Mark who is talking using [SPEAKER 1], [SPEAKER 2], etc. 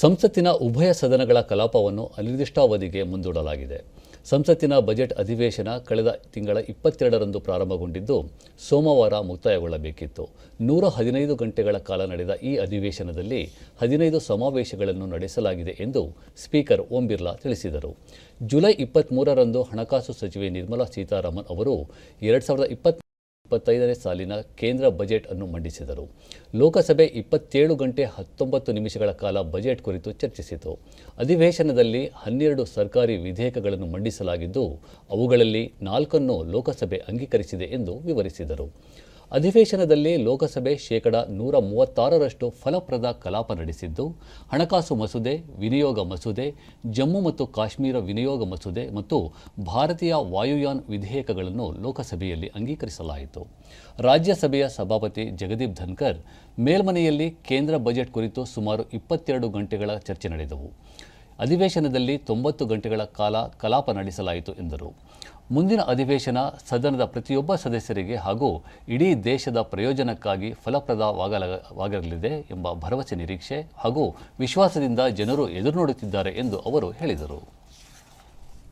[SPEAKER 1] ಸಂಸತ್ತಿನ ಉಭಯ ಸದನಗಳ ಕಲಾಪವನ್ನು ಅನಿರ್ದಿಷ್ಟಾವಧಿಗೆ ಮುಂದೂಡಲಾಗಿದೆ. ಸಂಸತ್ತಿನ ಬಜೆಟ್ ಅಧಿವೇಶನ ಕಳೆದ ತಿಂಗಳ ಇಪ್ಪತ್ತೆರಡರಂದು ಪ್ರಾರಂಭಗೊಂಡಿದ್ದು, ಸೋಮವಾರ ಮುಕ್ತಾಯಗೊಳ್ಳಬೇಕಿತ್ತು. ನೂರ ಹದಿನೈದು ಗಂಟೆಗಳ ಕಾಲ ನಡೆದ ಈ ಅಧಿವೇಶನದಲ್ಲಿ ಹದಿನೈದು ಸಮಾವೇಶಗಳನ್ನು ನಡೆಸಲಾಗಿದೆ ಎಂದು ಸ್ಪೀಕರ್ ಓಂ ಬಿರ್ಲಾ ತಿಳಿಸಿದರು. ಜುಲೈ ಇಪ್ಪತ್ತ್ಮೂರರಂದು ಹಣಕಾಸು ಸಚಿವೆ ನಿರ್ಮಲಾ ಸೀತಾರಾಮನ್ ಅವರು ಎರಡು ಸಾವಿರದ ಇಪ್ಪತ್ತ್ ಇಪ್ಪತ್ತೈದನೇ ಸಾಲಿನ ಕೇಂದ್ರ ಬಜೆಟ್ ಅನ್ನು ಮಂಡಿಸಿದರು. ಲೋಕಸಭೆ ಇಪ್ಪತ್ತೇಳು ಗಂಟೆ ಹತ್ತೊಂಬತ್ತು ನಿಮಿಷಗಳ ಕಾಲ ಬಜೆಟ್ ಕುರಿತು ಚರ್ಚಿಸಿತು. ಅಧಿವೇಶನದಲ್ಲಿ ಹನ್ನೆರಡು ಸರ್ಕಾರಿ ವಿಧೇಯಕಗಳನ್ನು ಮಂಡಿಸಲಾಗಿದ್ದು, ಅವುಗಳಲ್ಲಿ ನಾಲ್ಕನ್ನು ಲೋಕಸಭೆ ಅಂಗೀಕರಿಸಿದೆ ಎಂದು ವಿವರಿಸಿದರು. ಅಧಿವೇಶನದಲ್ಲಿ ಲೋಕಸಭೆ ಶೇಕಡ ನೂರ ಮೂವತ್ತಾರರಷ್ಟು ಫಲಪ್ರದ ಕಲಾಪ ನಡೆಸಿದ್ದು, ಹಣಕಾಸು ಮಸೂದೆ, ವಿನಿಯೋಗ ಮಸೂದೆ, ಜಮ್ಮು ಮತ್ತು ಕಾಶ್ಮೀರ ವಿನಿಯೋಗ ಮಸೂದೆ ಮತ್ತು ಭಾರತೀಯ ವಾಯುಯಾನ್ ವಿಧೇಯಕಗಳನ್ನು ಲೋಕಸಭೆಯಲ್ಲಿ ಅಂಗೀಕರಿಸಲಾಯಿತು. ರಾಜ್ಯಸಭೆಯ ಸಭಾಪತಿ ಜಗದೀಪ್ ಧನ್ಕರ್, ಮೇಲ್ಮನೆಯಲ್ಲಿ ಕೇಂದ್ರ ಬಜೆಟ್ ಕುರಿತು ಸುಮಾರು ಇಪ್ಪತ್ತೆರಡು ಗಂಟೆಗಳ ಚರ್ಚೆ ನಡೆದವು. ಅಧಿವೇಶನದಲ್ಲಿ ತೊಂಬತ್ತು ಗಂಟೆಗಳ ಕಾಲ ಕಲಾಪ ನಡೆಸಲಾಯಿತು ಎಂದರು. ಮುಂದಿನ ಅಧಿವೇಶನ ಸದನದ ಪ್ರತಿಯೊಬ್ಬ ಸದಸ್ಯರಿಗೆ ಹಾಗೂ ಇಡೀ ದೇಶದ ಪ್ರಯೋಜನಕ್ಕಾಗಿ ಫಲಪ್ರದವಾಗಲಿದೆ ಎಂಬ ಭರವಸೆ ನಿರೀಕ್ಷೆ ಹಾಗೂ ವಿಶ್ವಾಸದಿಂದ ಜನರು ಎದುರು ನೋಡುತ್ತಿದ್ದಾರೆ ಎಂದು ಅವರು ಹೇಳಿದರು.